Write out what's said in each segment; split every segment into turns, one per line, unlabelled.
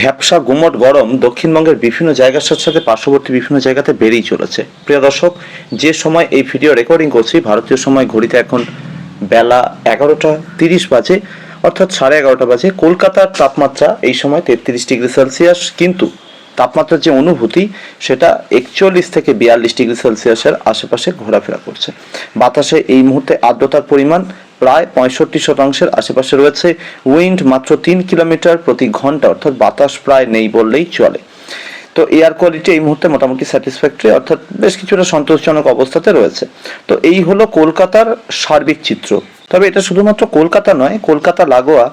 ভ্যাবসা গুমট গরম দক্ষিণবঙ্গের বিভিন্ন জায়গার সাথে সাথে পার্শ্ববর্তী বিভিন্ন জায়গাতে বেড়েই চলেছে। প্রিয় দর্শক, যে সময় এই ভিডিও রেকর্ডিং করছি, ভারতীয় সময় ঘড়িতে এখন বেলা এগারোটা তিরিশ বাজে, অর্থাৎ সাড়ে এগারোটা বাজে। কলকাতার তাপমাত্রা এই সময় তেত্রিশ ডিগ্রি সেলসিয়াস, কিন্তু তাপমাত্রার যে অনুভূতি, সেটা একচল্লিশ থেকে বিয়াল্লিশ ডিগ্রি সেলসিয়াসের আশেপাশে ঘোরাফেরা করছে। বাতাসে এই মুহূর্তে আর্দ্রতার পরিমাণ প্রায় পঁয়ষট্টি শতাংশের আশেপাশে রয়েছে। উইন্ড মাত্র তিন কিলোমিটার প্রতি ঘণ্টা, অর্থাৎ বাতাস প্রায় নেই বললেই চলে। তো এয়ার কোয়ালিটি এই মুহূর্তে মোটামুটি স্যাটিসফ্যাক্টরি অর্থাৎ বেশ কিছুটা সন্তোষজনক অবস্থাতে রয়েছে। তো এই হলো কলকাতার সার্বিক চিত্র। তবে এটা শুধুমাত্র কলকাতা নয়, কলকাতা, লাগোয়া,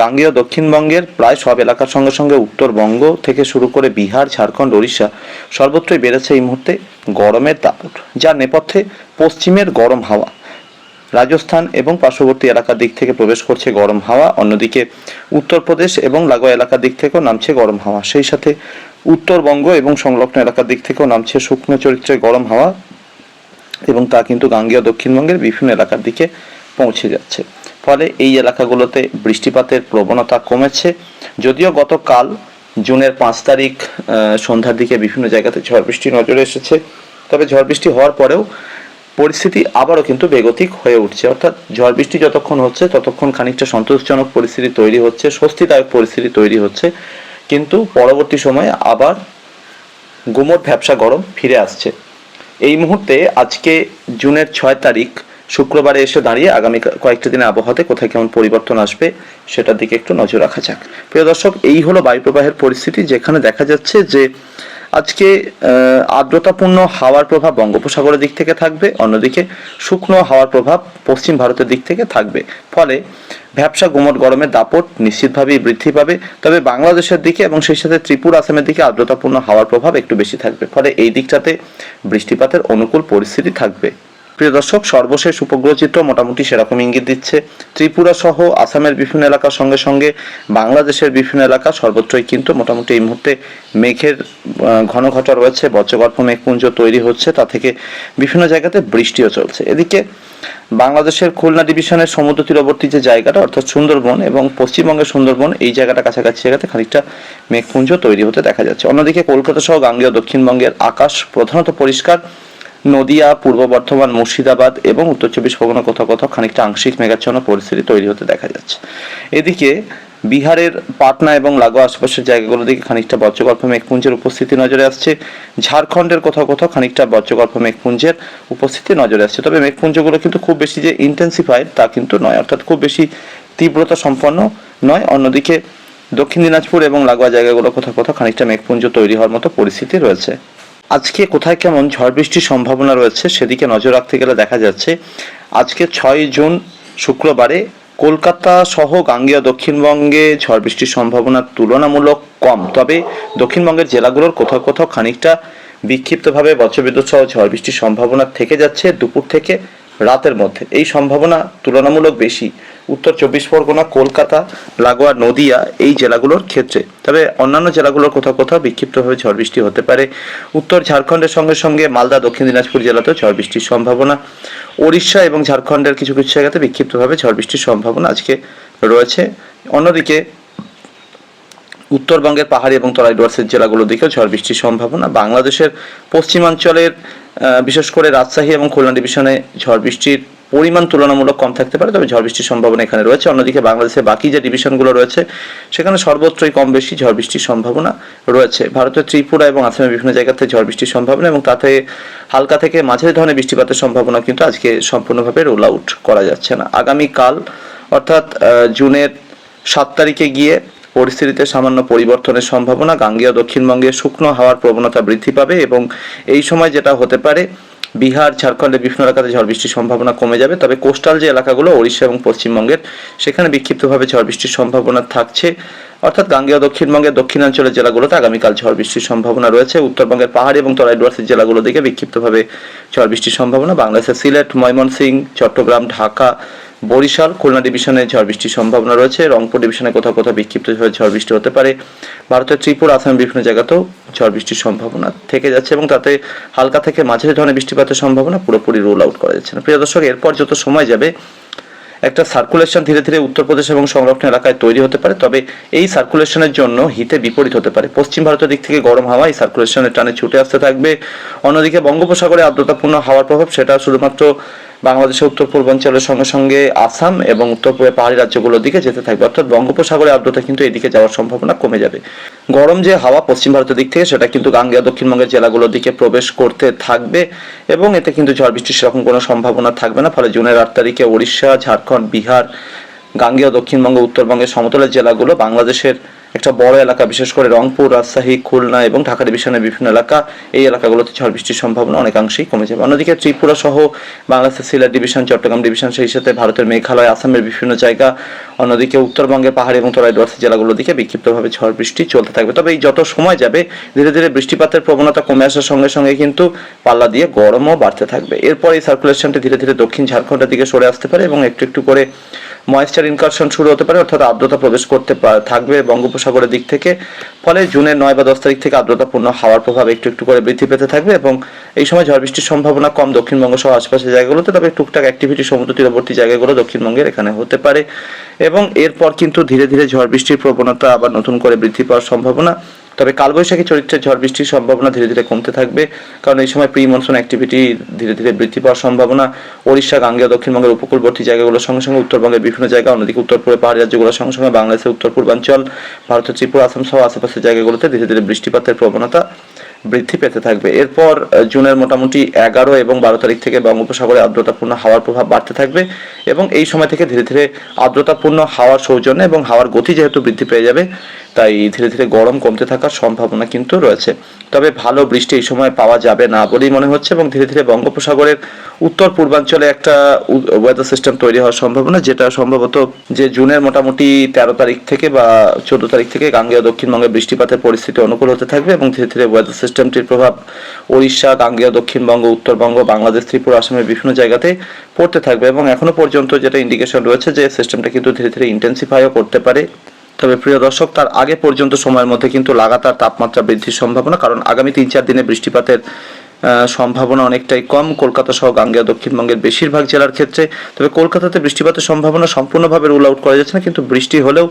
গাঙ্গেয়, দক্ষিণবঙ্গের প্রায় সব এলাকার সঙ্গে সঙ্গে উত্তরবঙ্গ থেকে শুরু করে বিহার, ঝাড়খণ্ড, ওড়িশা সর্বত্রই বেড়েছে এই মুহূর্তে গরমের দাপট যার নেপথ্যে পশ্চিমের গরম হাওয়া। রাজস্থান এবং পার্শ্ববর্তী এলাকার দিক থেকে প্রবেশ করছে গরম হাওয়া। অন্যদিকে উত্তরপ্রদেশ এবং লাগোয়া এলাকার দিক থেকেও নামছে গরম হাওয়া। সেই সাথে উত্তরবঙ্গ এবং সংলগ্ন এলাকার দিক থেকেও নামছে শুকনো চরিত্রের গরম হাওয়া এবং তা কিন্তু গাঙ্গেয় দক্ষিণবঙ্গের বিভিন্ন এলাকার দিকে পৌঁছে যাচ্ছে। ফলে এই এলাকাগুলোতে বৃষ্টিপাতের প্রবণতা কমেছে। যদিও গতকাল জুনের পাঁচ তারিখ সন্ধ্যার দিকে বিভিন্ন জায়গাতে ঝড় বৃষ্টি নজরে এসেছে। তবে ঝড় বৃষ্টি হওয়ার পরেও পরিস্থিতি আবারও কিন্তু বেগতিক হয়ে উঠছে। অর্থাৎ ঝড় বৃষ্টি যতক্ষণ হচ্ছে, ততক্ষণ খানিকটা সন্তোষজনক পরিস্থিতি তৈরি হচ্ছে, স্বস্তিদায়ক পরিস্থিতি তৈরি হচ্ছে। কিন্তু পরবর্তী সময়ে আবার গুমট ভ্যাবসা গরম ফিরে আসছে। এই মুহূর্তে আজকে জুনের ছয় তারিখ, শুক্রবারে এসে দাঁড়িয়ে আগামী কয়েকটা দিনে আবহাওয়াতে কোথায় কেমন পরিবর্তন আসবে, সেটার দিকে একটু নজর রাখা যাক। প্রিয় দর্শক, এই হলো বায়ুপ্রবাহের পরিস্থিতি, যেখানে দেখা যাচ্ছে যে আজকে আর্দ্রতাপূর্ণ হাওয়ার প্রভাব বঙ্গোপসাগরের দিক থেকে থাকবে, অন্যদিকে শুকনো হাওয়ার প্রভাব পশ্চিম ভারতের দিক থেকে থাকবে। ফলে ভ্যাবসা গুমট গরমের দাপট নিশ্চিতভাবেই বৃদ্ধি পাবে। তবে বাংলাদেশের দিকে এবং সেই সাথে ত্রিপুর, আসামের দিকে আর্দ্রতাপূর্ণ হাওয়ার প্রভাব একটু বেশি থাকবে। ফলে এই দিকটাতে বৃষ্টিপাতের অনুকূল পরিস্থিতি থাকবে। প্রিয় দর্শক, সর্বশেষ উপগ্রহ চিত্র মোটামুটি সেরকম ইঙ্গিত দিচ্ছে। ত্রিপুরা সহ আসামের বিভিন্ন এলাকার সঙ্গে সঙ্গে বাংলাদেশের বিভিন্ন এলাকা সর্বত্রই কিন্তু মোটামুটি এই মুহূর্তে মেঘের ঘন ঘটা রয়েছে। বজ্রগর্ভ মেঘপুঞ্জ তৈরি হচ্ছে, তা থেকে বিভিন্ন জায়গাতে বৃষ্টিও চলছে। এদিকে বাংলাদেশের খুলনা ডিভিশনের সমুদ্র তীরবর্তী যে জায়গাটা, অর্থাৎ সুন্দরবন এবং পশ্চিমবঙ্গের সুন্দরবন, এই জায়গাটা কাছাকাছি জায়গাতে খানিকটা মেঘপুঞ্জ তৈরি হতে দেখা যাচ্ছে। অন্যদিকে কলকাতা সহ গাঙ্গেয় দক্ষিণবঙ্গের আকাশ প্রধানত পরিষ্কার। নদিয়া, পূর্ব বর্ধমান, মুর্শিদাবাদ এবং উত্তর চব্বিশ পরগনা কোথাও কোথাও খানিকটা আংশিক মেঘাচ্ছন্ন পরিস্থিতি তৈরি হতে দেখা যাচ্ছে। এদিকে বিহারের পাটনা এবং লাগোয়া আশেপাশের জায়গাগুলো দিকে খানিকটা বজ্রগল্প মেঘপুঞ্জের উপস্থিতি নজরে আসছে। ঝাড়খণ্ডের কোথাও কোথাও খানিকটা বজ্রগল্প মেঘপুঞ্জের উপস্থিতি নজরে আসছে। তবে মেঘপুঞ্জগুলো কিন্তু খুব বেশি যে ইন্টেন্সিফাইড তা কিন্তু নয়, অর্থাৎ খুব বেশি তীব্রতা সম্পন্ন নয়। অন্যদিকে দক্ষিণ দিনাজপুর এবং লাগোয়া জায়গাগুলো কোথাও কোথাও খানিকটা মেঘপুঞ্জ তৈরি হওয়ার মতো পরিস্থিতি রয়েছে। আজকে কোথায় কেমন ঝড় বৃষ্টির সম্ভাবনা রয়েছে সেদিকে নজর রাখতে গেলে দেখা যাচ্ছে, আজকে ছয় জুন শুক্রবারে কলকাতা সহ গাঙ্গেয় দক্ষিণবঙ্গে ঝড় বৃষ্টির সম্ভাবনা তুলনামূলক কম। তবে দক্ষিণবঙ্গের জেলাগুলোর কোথাও কোথাও খানিকটা বিক্ষিপ্তভাবে বজ্রবিদ্যুৎ সহ ঝড় বৃষ্টির সম্ভাবনা থেকে যাচ্ছে দুপুর থেকে রাতের মধ্যে। এই সম্ভাবনা তুলনামূলক বেশি। উত্তর চব্বিশ পরগনা, কলকাতা, লাগোয়া, নদিয়া এই জেলাগুলোর ক্ষেত্রে। তবে অন্যান্য জেলাগুলোর কোথাও কোথাও বিক্ষিপ্তভাবে ঝড় বৃষ্টি হতে পারে। উত্তর ঝাড়খণ্ডের সঙ্গে সঙ্গে মালদা, দক্ষিণ দিনাজপুর জেলাতেও ঝড় বৃষ্টির সম্ভাবনা। ওড়িশা এবং ঝাড়খণ্ডের কিছু কিছু জায়গাতে বিক্ষিপ্তভাবে ঝড় বৃষ্টির সম্ভাবনা আজকে রয়েছে। অন্যদিকে উত্তরবঙ্গের পাহাড়ি এবং তরাই ডুয়ার্সের জেলাগুলোর দিকেও ঝড় বৃষ্টির সম্ভাবনা। বাংলাদেশের পশ্চিমাঞ্চলের বিশেষ করে রাজশাহী এবং খুলনা ডিভিশনে ঝড় বৃষ্টির পরিমাণ তুলনামূলক কম থাকতে পারে, তবে ঝড় বৃষ্টির সম্ভাবনা এখানে রয়েছে। অন্যদিকে বাংলাদেশের বাকি যে ডিভিশনগুলো রয়েছে, সেখানে সর্বত্রই কম বেশি ঝড় বৃষ্টির সম্ভাবনা রয়েছে। ভারতের ত্রিপুরা এবং আসামের বিভিন্ন জায়গাতে ঝড় বৃষ্টির সম্ভাবনা এবং তাতে হালকা থেকে মাঝারি ধরনের বৃষ্টিপাতের সম্ভাবনা কিন্তু আজকে সম্পূর্ণভাবে রোল আউট করা যাচ্ছে না। আগামীকাল, অর্থাৎ জুনের সাত তারিখে গিয়ে পরিস্থিতিতে সামান্য পরিবর্তনের সম্ভাবনা, গাঙ্গেয় দক্ষিণবঙ্গে শুকনো হাওয়ার প্রবণতা বৃদ্ধি পাবে এবং এই সময় যেটা হতে পারে বিহার ঝাড়খণ্ডের বিভিন্ন এলাকাতে ঝড় বৃষ্টির সম্ভাবনা কমে যাবে। তবে কোস্টাল যে এলাকাগুলো, ওড়িশা এবং পশ্চিমবঙ্গের, সেখানে বিক্ষিপ্তভাবে ঝড় বৃষ্টির সম্ভাবনা থাকছে। অর্থাৎ গাঙ্গেয় দক্ষিণবঙ্গের দক্ষিণাঞ্চলের জেলাগুলোতে আগামীকাল ঝড় বৃষ্টির সম্ভাবনা রয়েছে। উত্তরবঙ্গের পাহাড়ি এবং তরাই ডুয়ার্সের জেলাগুলোর দিকে বিক্ষিপ্তভাবে ঝড় বৃষ্টির সম্ভাবনা। বাংলাদেশের সিলেট ময়মনসিংহ চট্টগ্রাম, ঢাকা, বরিশাল, খুলনা ডিভিশনে ঝড় বৃষ্টির সম্ভাবনা রয়েছে। রংপুর ডিভিশনে কোথাও কোথাও বিক্ষিপ্ত হয়ে ঝড় বৃষ্টি হতে পারে। ভারতের ত্রিপুরা, আসামের বিভিন্ন জায়গাতেও ঝড় বৃষ্টির সম্ভাবনা থেকে যাচ্ছে এবং তাতে হালকা থেকে মাঝারি ধরনের বৃষ্টিপাতের সম্ভাবনা পুরোপুরি রোল আউট করা যাচ্ছে না। প্রিয় দর্শক, এরপর যত সময় যাবে একটা সার্কুলেশন ধীরে ধীরে উত্তরপ্রদেশ এবং সংরক্ষণ এলাকায় তৈরি হতে পারে। তবে এই সার্কুলেশনের জন্য হিতে বিপরীত হতে পারে। পশ্চিম ভারতের দিক থেকে গরম হাওয়া এই সার্কুলেশনের টানে ছুটে আসতে থাকবে। অন্যদিকে বঙ্গোপসাগরে আর্দ্রতাপূর্ণ হাওয়ার প্রভাব, সেটা শুধুমাত্র বাংলাদেশের উত্তর পূর্বাঞ্চলের সঙ্গে সঙ্গে আসাম এবং উত্তর পূর্বে পাহাড়ি রাজ্যগুলোর দিকে যেতে থাকবে। অর্থাৎ বঙ্গোপসাগরের আর্দ্রতা কিন্তু এদিকে যাওয়ার সম্ভাবনা কমে যাবে। গরম যে হাওয়া পশ্চিম ভারতের দিক থেকে, সেটা কিন্তু গাঙ্গেয় দক্ষিণবঙ্গের জেলাগুলোর দিকে প্রবেশ করতে থাকবে এবং এতে কিন্তু ঝড় বৃষ্টির সেরকম কোনো সম্ভাবনা থাকবে না। ফলে জুনের আট তারিখে উড়িষ্যা ঝাড়খণ্ড, বিহার, গাঙ্গেয় দক্ষিণবঙ্গ, উত্তরবঙ্গের সমতলের জেলাগুলো বাংলাদেশের একটা বড় এলাকা, বিশেষ করে রংপুর, রাজশাহী, খুলনা এবং ঢাকা ডিভিশনের বিভিন্ন এলাকা, এই এলাকাগুলোতে ঝড় বৃষ্টির সম্ভাবনা অনেকাংশেই কমে যাবে। অন্যদিকে ত্রিপুরা সহ বাংলাদেশের সিলেট ডিভিশন, চট্টগ্রাম ডিভিশন, সেই সাথে ভারতের মেঘালয়, আসামের বিভিন্ন জায়গা, অন্যদিকে উত্তরবঙ্গের পাহাড়ি এবং তরাই ডোয়ার্সি জেলাগুলোর দিকে বিক্ষিপ্তভাবে ঝড় বৃষ্টি চলতে থাকবে। তবে এই যত সময় যাবে, ধীরে ধীরে বৃষ্টিপাতের প্রবণতা কমে আসার সঙ্গে সঙ্গে কিন্তু পাল্লা দিয়ে গরমও বাড়তে থাকবে। এরপর এই সার্কুলেশনটি ধীরে ধীরে দক্ষিণ ঝাড়খণ্ডের দিকে সরে আসতে পারে এবং একটু একটু করে ময়েশ্চার ইনকারশন শুরু হতে পারে, অর্থাৎ আর্দ্রতা প্রবেশ করতে থাকবে বঙ্গোপসাগরের দিক থেকে। ফলে জুনের নয় বা দশ তারিখ থেকে আর্দ্রতাপূর্ণ হাওয়ার প্রভাব একটু একটু করে বৃদ্ধি পেতে থাকবে এবং এই সময় ঝড় বৃষ্টির সম্ভাবনা কম দক্ষিণবঙ্গ সহ আশপাশের জায়গাগুলোতে, তবে টুকটাক অ্যাক্টিভিটি সমুদ্র তীরবর্তী জায়গাগুলো দক্ষিণবঙ্গের এখানে হতে পারে। এবং এরপর কিন্তু ধীরে ধীরে ঝড় বৃষ্টির প্রবণতা আবার নতুন করে বৃদ্ধি পাওয়ার সম্ভাবনা তবে কালবৈশাখী চরিত্রের ঝড় বৃষ্টির সম্ভাবনা ধীরে ধীরে কমতে থাকবে, কারণ এই সময় প্রি মনসুন অ্যাক্টিভিটি ধীরে ধীরে বৃদ্ধি পাওয়ার সম্ভাবনা। ওড়িশা, গাঙ্গেয়, দক্ষিণবঙ্গের উপকূলবর্তী জায়গাগুলোর সঙ্গে সঙ্গে উত্তরবঙ্গের বিভিন্ন জায়গা, অন্যদিকে উত্তর পূর্বে পাহাড়ি রাজ্যগুলোর সঙ্গে সঙ্গে বাংলাদেশের উত্তর পূর্বাঞ্চল ভারতের ত্রিপুরা, আসাম সহ আশেপাশের জায়গাগুলোতে ধীরে ধীরে বৃষ্টিপাতের প্রবণতা বৃদ্ধি পেতে থাকবে। এরপর জুনের মোটামুটি এগারো এবং বারো তারিখ থেকে বঙ্গোপসাগরে আর্দ্রতাপূর্ণ হাওয়ার প্রভাব বাড়তে থাকবে এবং এই সময় থেকে ধীরে ধীরে আর্দ্রতাপূর্ণ হাওয়ার সৌজন্যে এবং হাওয়ার গতি যেহেতু বৃদ্ধি পেয়ে যাবে, তাই ধীরে ধীরে গরম কমতে থাকার সম্ভাবনা কিন্তু রয়েছে। তবে ভালো বৃষ্টি এই সময় পাওয়া যাবে না বলেই মনে হচ্ছে এবং ধীরে ধীরে বঙ্গোপসাগরের উত্তর পূর্বাঞ্চলে একটা ওয়েদার সিস্টেম তৈরি হওয়ার সম্ভাবনা, যেটা সম্ভবত যে জুনের মোটামুটি তেরো তারিখ থেকে বা চোদ্দ তারিখ থেকে গাঙ্গেয় দক্ষিণবঙ্গে বৃষ্টিপাতের পরিস্থিতি অনুকূল হতে থাকবে এবং ধীরে ধীরে ওয়েদার সিস্টেমটির প্রভাব ওড়িশা, গাঙ্গেয়, দক্ষিণবঙ্গ, উত্তরবঙ্গ, বাংলাদেশ, ত্রিপুরা, আসামের বিভিন্ন জায়গাতে পড়তে থাকবে এবং এখনও পর্যন্ত যেটা ইন্ডিকেশন রয়েছে যে সিস্টেমটা কিন্তু ধীরে ধীরে ইন্টেন্সিফাইও করতে পারে। তবে প্রিয় দর্শক, তার আগে পর্যন্ত সময়ের মধ্যে কিন্তু লাগাতার তাপমাত্রা বৃদ্ধির সম্ভাবনা, কারণ আগামী তিন চার দিনে বৃষ্টিপাতের সম্ভাবনা অনেকটাই কম। কলকাতা সহ গাঙ্গেয় দক্ষিণবঙ্গের বেশিরভাগ জেলার ক্ষেত্রে। তবে কলকাতাতে বৃষ্টিপাতের সম্ভাবনা সম্পূর্ণভাবে রুল আউট করা যাচ্ছে না, কিন্তু বৃষ্টি হলেও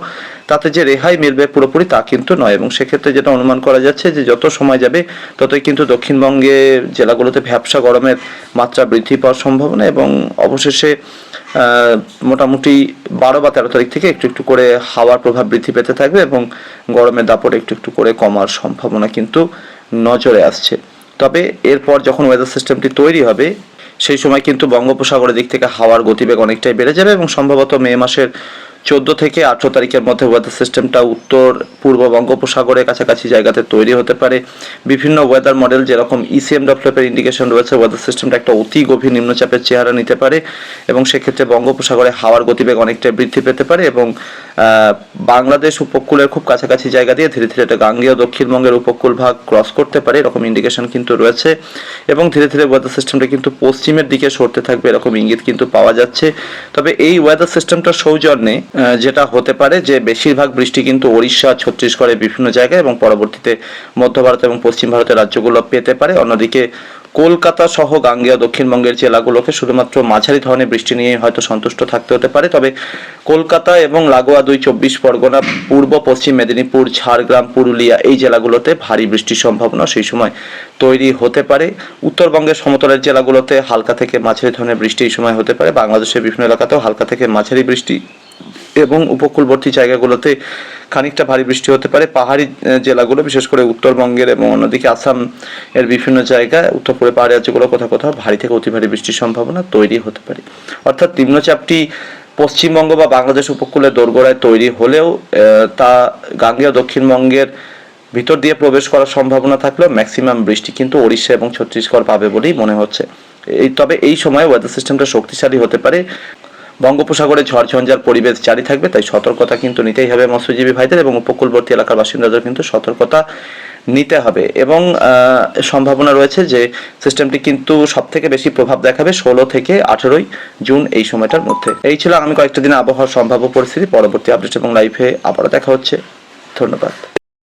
তাতে যে রেহাই মিলবে পুরোপুরি তা কিন্তু নয়। এবং সেক্ষেত্রে যেটা অনুমান করা যাচ্ছে যে যত সময় যাবে, ততই কিন্তু দক্ষিণবঙ্গের জেলাগুলোতে ভ্যাবসা গরমের মাত্রা বৃদ্ধি পাওয়ার সম্ভাবনা এবং অবশেষে মোটামুটি বারো বা তেরো তারিখ থেকে একটু একটু করে হাওয়ার প্রভাব বৃদ্ধি পেতে থাকবে এবং গরমের দাপট একটু একটু করে কমার সম্ভাবনা কিন্তু নজরে আসছে। তবে এরপর যখন ওয়েদার সিস্টেমটি তৈরি হবে, সেই সময় কিন্তু বঙ্গোপসাগরের দিক থেকে হাওয়ার গতিবেগ অনেকটাই বেড়ে যাবে এবং সম্ভবত মে মাসের চোদ্দ থেকে আঠেরো তারিখের মধ্যে ওয়েদার সিস্টেমটা উত্তর, পূর্ব বঙ্গোপসাগরের কাছাকাছি জায়গাতে তৈরি হতে পারে। বিভিন্ন ওয়েদার মডেল যেরকম E ইসিএম ডেভেলপের ইন্ডিকেশন রয়েছে ওয়েদার সিস্টেমটা একটা অতি গভীর নিম্নচাপের চেহারা নিতে পারে এবং সেক্ষেত্রে বঙ্গোপসাগরে হাওয়ার গতিবেগ অনেকটাই বৃদ্ধি পেতে পারে এবং বাংলাদেশ উপকূলের খুব কাছাকাছি জায়গা দিয়ে ধীরে ধীরে এটা গাঙ্গেয় দক্ষিণবঙ্গের উপকূল ভাগ ক্রস করতে পারে, এরকম ইন্ডিকেশন কিন্তু রয়েছে। এবং ধীরে ধীরে ওয়েদার সিস্টেমটা কিন্তু পশ্চিমের দিকে সরতে থাকবে, এরকম ইঙ্গিত কিন্তু পাওয়া যাচ্ছে। তবে এই ওয়েদার সিস্টেমটা সৌজন্যে যেটা হতে পারে যে বেশিরভাগ বৃষ্টি কিন্তু ওড়িশা ছত্তিশগড়ের বিভিন্ন জায়গায় এবং পরবর্তীতে মধ্য ভারত এবং পশ্চিম ভারতের রাজ্যগুলো পেতে পারে। অন্যদিকে কলকাতা সহ গাঙ্গেয় দক্ষিণবঙ্গের জেলাগুলোকে শুধুমাত্র মাঝারি ধরনের বৃষ্টি নিয়ে হয়তো সন্তুষ্ট থাকতে হতে পারে। তবে কলকাতা এবং লাগোয়া দুই চব্বিশ পরগনা, পূর্ব, পশ্চিম মেদিনীপুর, ঝাড়গ্রাম, পুরুলিয়া এই জেলাগুলোতে ভারী বৃষ্টির সম্ভাবনা সেই সময় তৈরি হতে পারে। উত্তরবঙ্গের সমতলের জেলাগুলোতে হালকা থেকে মাঝারি ধরনের বৃষ্টি এই সময় হতে পারে। বাংলাদেশের বিভিন্ন এলাকাতেও হালকা থেকে মাঝারি বৃষ্টি এবং উপকূলবর্তী জায়গাগুলোতে খানিকটা ভারী বৃষ্টি হতে পারে। পাহাড়ি জেলাগুলো, বিশেষ করে উত্তরবঙ্গের এবং অন্যদিকে আসাম এর বিভিন্ন জায়গায়, উত্তর পূর্বে পাহাড়ি রাজ্যগুলো কোথাও কোথাও ভারী থেকে অতি ভারী বৃষ্টির সম্ভাবনা তৈরি হতে পারে। অর্থাৎ নিম্নচাপটি পশ্চিমবঙ্গ বা বাংলাদেশ উপকূলে দোরগোড়ায় তৈরি হলেও তা গাঙ্গেয় দক্ষিণবঙ্গের ভিতর দিয়ে প্রবেশ করার সম্ভাবনা থাকলেও ম্যাক্সিমাম বৃষ্টি কিন্তু ওড়িশা এবং ছত্তিশগড় পাবে বলেই মনে হচ্ছে। এই, তবে এই সময় ওয়েদার সিস্টেমটা শক্তিশালী হতে পারে। বঙ্গোপসাগরে ঝড়ঝঞ্ঝার পরিবেশ জারি থাকবে, তাই সতর্কতা কিন্তু নিতেই হবে মৎস্যজীবী ভাইদের এবং উপকূলবর্তী এলাকার বাসিন্দাদের কিন্তু সতর্কতা নিতে হবে। এবং সম্ভাবনা রয়েছে যে সিস্টেমটি কিন্তু সব থেকে বেশি প্রভাব দেখাবে ষোলো থেকে আঠেরোই জুন এই সময়টার মধ্যে। এই ছিল আগামী কয়েকটা দিন আবহাওয়ার সম্ভাব্য পরিস্থিতি। পরবর্তী আপডেট এবং লাইফে আবারও দেখা হচ্ছে। ধন্যবাদ।